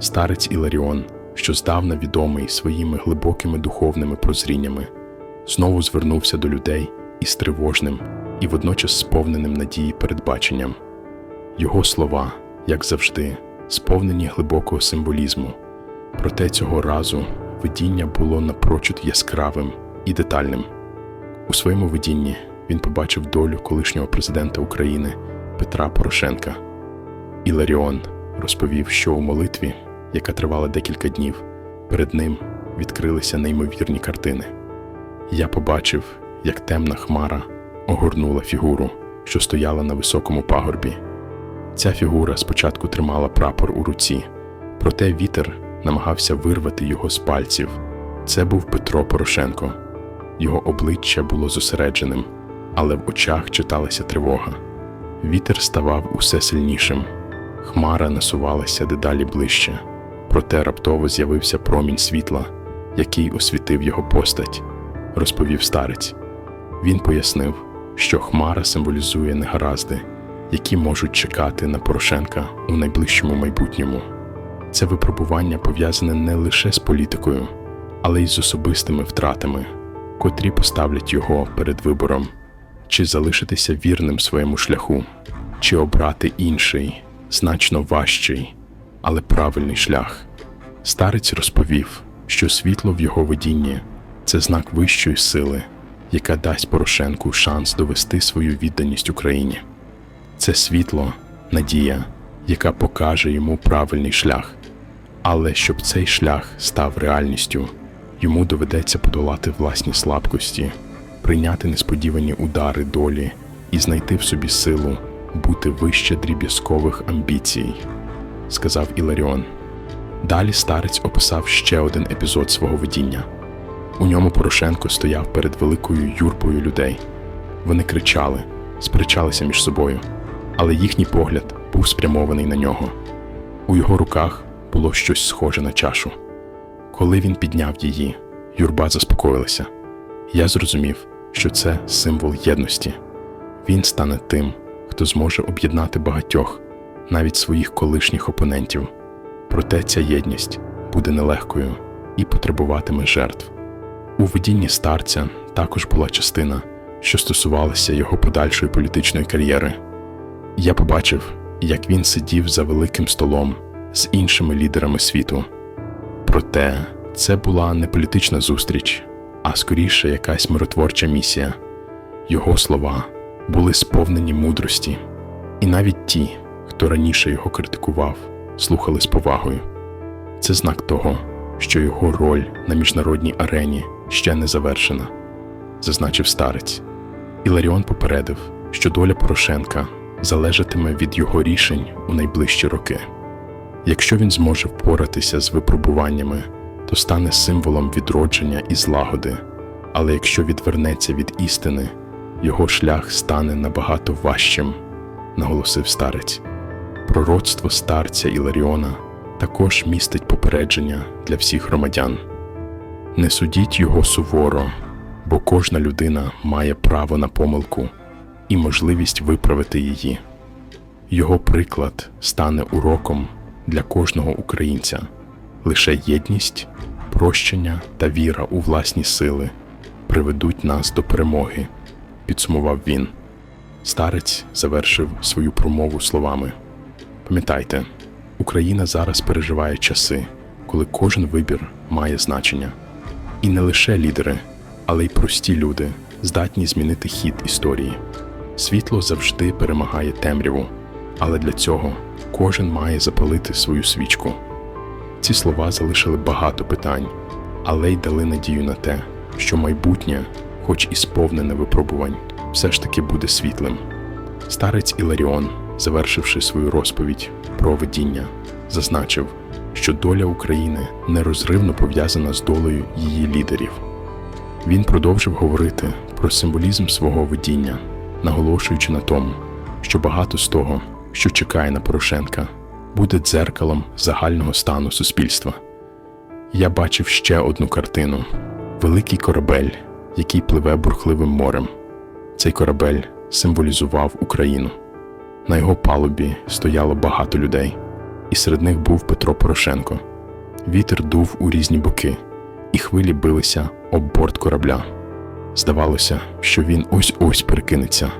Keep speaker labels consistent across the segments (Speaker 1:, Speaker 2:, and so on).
Speaker 1: Старець Іларіон, що здавна відомий своїми глибокими духовними прозріннями, знову звернувся до людей із тривожним і водночас сповненим надії передбаченням. Його слова, як завжди, сповнені глибокого символізму, проте цього разу видіння було напрочуд яскравим і детальним. У своєму видінні він побачив долю колишнього президента України Петра Порошенка. Іларіон розповів, що у молитві, яка тривала декілька днів, перед ним відкрилися неймовірні картини. Я побачив, як темна хмара огорнула фігуру, що стояла на високому пагорбі. Ця фігура спочатку тримала прапор у руці, проте вітер намагався вирвати його з пальців. Це був Петро Порошенко. Його обличчя було зосередженим, але в очах читалася тривога. Вітер ставав усе сильнішим. Хмара насувалася дедалі ближче, проте раптово з'явився промінь світла, який освітив його постать, розповів старець. Він пояснив, що хмара символізує негаразди, які можуть чекати на Порошенка у найближчому майбутньому. Це випробування пов'язане не лише з політикою, але й з особистими втратами, котрі поставлять його перед вибором, чи залишитися вірним своєму шляху, чи обрати інший, значно важчий, але правильний шлях. Старець розповів, що світло в його видінні це знак вищої сили, яка дасть Порошенку шанс довести свою відданість Україні. Це світло, надія, яка покаже йому правильний шлях. Але щоб цей шлях став реальністю, йому доведеться подолати власні слабкості, прийняти несподівані удари долі і знайти в собі силу бути вище дріб'язкових амбіцій, сказав Іларіон. Далі старець описав ще один епізод свого видіння. У ньому Порошенко стояв перед великою юрбою людей. Вони кричали, сперечалися між собою, але їхній погляд був спрямований на нього. У його руках було щось схоже на чашу. Коли він підняв її, юрба заспокоїлася. Я зрозумів, що це символ єдності. Він стане тим, хто зможе об'єднати багатьох, навіть своїх колишніх опонентів. Проте ця єдність буде нелегкою і потребуватиме жертв. У видінні старця також була частина, що стосувалася його подальшої політичної кар'єри. Я побачив, як він сидів за великим столом з іншими лідерами світу. Проте це була не політична зустріч, а скоріше якась миротворча місія. Його слова були сповнені мудрості, і навіть ті, хто раніше його критикував, слухали з повагою. Це знак того, що його роль на міжнародній арені ще не завершена, зазначив старець. Іларіон попередив, що доля Порошенка залежатиме від його рішень у найближчі роки. Якщо він зможе впоратися з випробуваннями, то стане символом відродження і злагоди, але якщо відвернеться від істини, його шлях стане набагато важчим, наголосив старець. Пророцтво старця Іларіона також містить попередження для всіх громадян. Не судіть його суворо, бо кожна людина має право на помилку і можливість виправити її. Його приклад стане уроком для кожного українця. Лише єдність, прощення та віра у власні сили приведуть нас до перемоги, підсумував він. Старець завершив свою промову словами: Пам'ятайте, Україна зараз переживає часи, коли кожен вибір має значення. І не лише лідери, але й прості люди здатні змінити хід історії. Світло завжди перемагає темряву, але для цього кожен має запалити свою свічку. Ці слова залишили багато питань, але й дали надію на те, що майбутнє, хоч і сповнене випробувань, все ж таки буде світлим. Старець Іларіон, завершивши свою розповідь про видіння, зазначив, що доля України нерозривно пов'язана з долею її лідерів. Він продовжив говорити про символізм свого видіння, наголошуючи на тому, що багато з того, що чекає на Порошенка, буде дзеркалом загального стану суспільства. Я бачив ще одну картину: великий корабель, який пливе бурхливим морем. Цей корабель символізував Україну. На його палубі стояло багато людей. і серед них був Петро Порошенко. Вітер дув у різні боки, і хвилі билися об борт корабля. Здавалося, що він ось-ось перекинеться.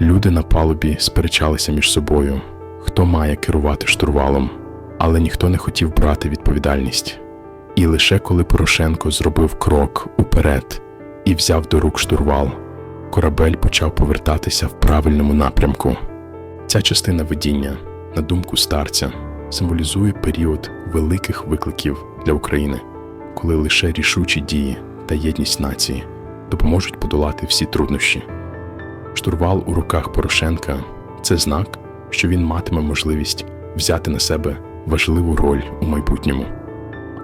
Speaker 1: Люди на палубі сперечалися між собою, хто має керувати штурвалом, але ніхто не хотів брати відповідальність. І лише коли Порошенко зробив крок уперед і взяв до рук штурвал, корабель почав повертатися в правильному напрямку. Ця частина видіння, на думку старця, символізує період великих викликів для України, коли лише рішучі дії та єдність нації допоможуть подолати всі труднощі. Штурвал у руках Порошенка це знак, що він матиме можливість взяти на себе важливу роль у майбутньому.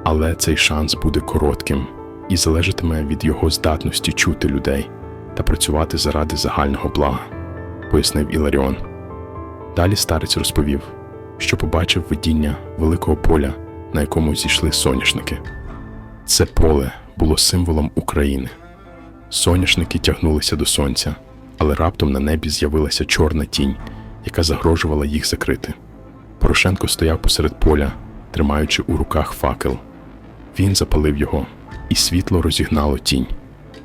Speaker 1: Але цей шанс буде коротким і залежатиме від його здатності чути людей та працювати заради загального блага, пояснив Іларіон. Далі старець розповів, що побачив видіння великого поля, на якому зійшли соняшники. Це поле було символом України. Соняшники тягнулися до сонця, але раптом на небі з'явилася чорна тінь, яка загрожувала їх закрити. Порошенко стояв посеред поля, тримаючи у руках факел. Він запалив його, і світло розігнало тінь.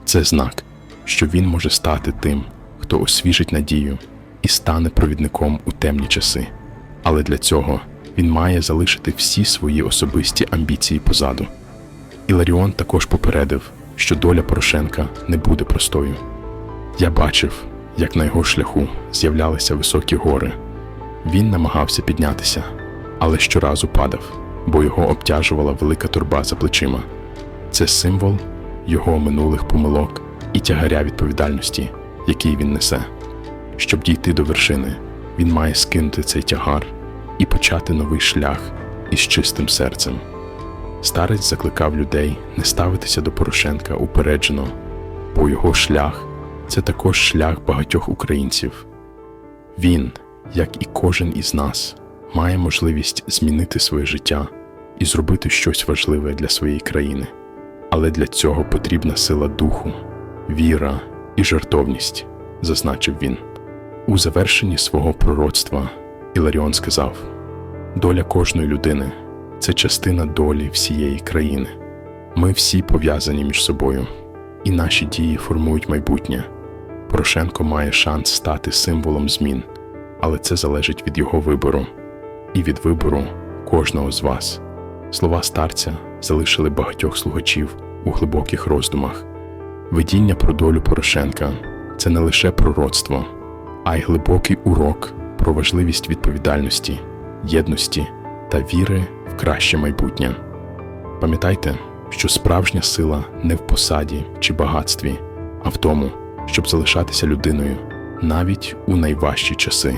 Speaker 1: Це знак, що він може стати тим, хто освіжить надію і стане провідником у темні часи. Але для цього він має залишити всі свої особисті амбіції позаду. Іларіон також попередив, що доля Порошенка не буде простою. Я бачив, як на його шляху з'являлися високі гори. Він намагався піднятися, але щоразу падав, бо його обтяжувала велика турба за плечима. Це символ його минулих помилок і тягаря відповідальності, який він несе. Щоб дійти до вершини, він має скинути цей тягар і почати новий шлях із чистим серцем. Старець закликав людей не ставитися до Порошенка упереджено, бо його шлях це також шлях багатьох українців. Він, як і кожен із нас, має можливість змінити своє життя і зробити щось важливе для своєї країни. Але для цього потрібна сила духу, віра і жертовність, зазначив він. У завершенні свого пророцтва Іларіон сказав: доля кожної людини це частина долі всієї країни. Ми всі пов'язані між собою, і наші дії формують майбутнє. Порошенко має шанс стати символом змін, але це залежить від його вибору і від вибору кожного з вас. Слова старця залишили багатьох слухачів у глибоких роздумах. Видіння про долю Порошенка це не лише пророцтво, а й глибокий урок про важливість відповідальності, єдності та віри в краще майбутнє. Пам'ятайте, що справжня сила не в посаді чи багатстві, а в тому, щоб залишатися людиною навіть у найважчі часи,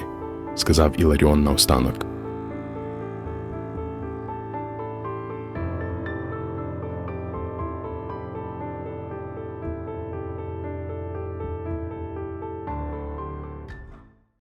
Speaker 1: сказав Іларіон наостанок.